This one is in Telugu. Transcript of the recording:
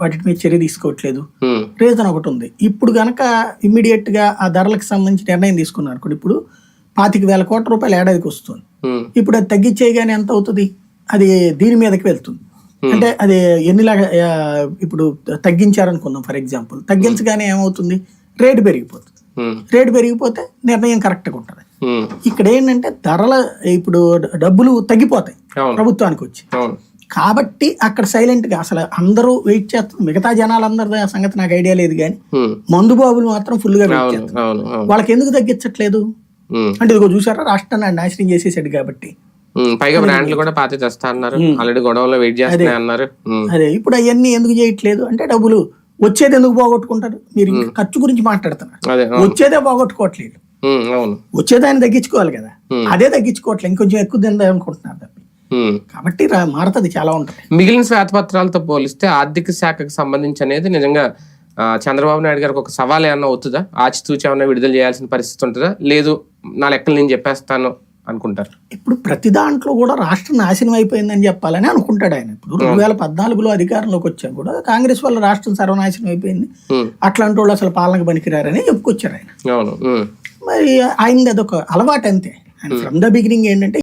వాటి మీద చర్య తీసుకోవట్లేదు. రీజన్ ఒకటి ఉంది. ఇప్పుడు గనక ఇమ్మీడియట్గా ఆ ధరలకు సంబంధించి నిర్ణయం తీసుకున్నారు అనుకోండి. ఇప్పుడు పాతిక వేల కోట్ల రూపాయలు ఏడాదికి వస్తుంది. ఇప్పుడు అది తగ్గించేయగానే ఎంత అవుతుంది? అది దీని మీదకి వెళ్తుంది. అంటే అది ఎన్ని లాగా ఆ, ఇప్పుడు తగ్గించారనుకుందాం ఫర్ ఎగ్జాంపుల్. తగ్గించగానే ఏమవుతుంది? రేటు పెరిగిపోతుంది. రేటు పెరిగిపోతే నిర్ణయం కరెక్ట్గా ఉంటుంది. ఇక్కడ ఏంటంటే ధరల ఇప్పుడు డబ్బులు తగ్గిపోతాయి ప్రభుత్వానికి వచ్చి. కాబట్టి అక్కడ సైలెంట్గా అసలు అందరూ వెయిట్ చేస్తారు మిగతా జనాలందరి సంగతి నాకు ఐడియా లేదు కానీ మందు బాబులు మాత్రం ఫుల్గా వెయిట్ చేస్తారు వాళ్ళకి ఎందుకు తగ్గించట్లేదు? అంటే ఇదిగో చూసారా రాష్ట్రాన్ని నాశనం చేసేసాడు కాబట్టి. పైగా బ్రాండ్లు కూడా పాత తెస్తా అన్నారు. ఆల్రెడీ గొడవలో వెయిట్ చేస్తున్నాయి అన్నారు. అదే. ఇప్పుడు అవన్నీ ఎందుకు చేయట్లేదు? అంటే డబ్బులు వచ్చేది ఎందుకు పోగొట్టుకుంటారు? మీరు ఖర్చు గురించి మాట్లాడుతున్నారు. వచ్చేదే పోగొట్టుకోవట్లేదు. ఉమ్, అవును. వచ్చేది ఆయన తగ్గించుకోవాలి కదా. అదే తగ్గించుకోవట్లేదు. ఇంకొంచెం ఎక్కువ తిందాం అనుకుంటున్నారు. కాబట్టి మారుతుంది చాలా ఉంటుంది. మిగిలిన శ్వేతపత్రాలతో పోలిస్తే ఆర్థిక శాఖకు సంబంధించి అనేది నిజంగా చంద్రబాబు నాయుడు గారికి ఒక సవాల్ ఏమన్నా అవుతుందా ఆచితూచి ఏమన్నా విడుదల చేయాల్సిన పరిస్థితి ఉంటుందా? లేదు నా లెక్కలు నేను చెప్పేస్తాను అనుకుంటారు. ఇప్పుడు ప్రతి దాంట్లో కూడా రాష్ట్రం నాశనం అయిపోయిందని చెప్పాలని అనుకుంటాడు ఆయన. ఇప్పుడు రెండు వేల పద్నాలుగులో అధికారంలోకి వచ్చా కూడా కాంగ్రెస్ వల్ల రాష్ట్రం సర్వనాశనం అయిపోయింది. అట్లాంటి వాళ్ళు అసలు పాలనకు పనికిరారని చెప్పుకొచ్చారు ఆయన. మరి ఆయనది అదొక అలవాటు అంతే ఆయన ఫ్రమ్ ద బిగినింగ్ ఏంటంటే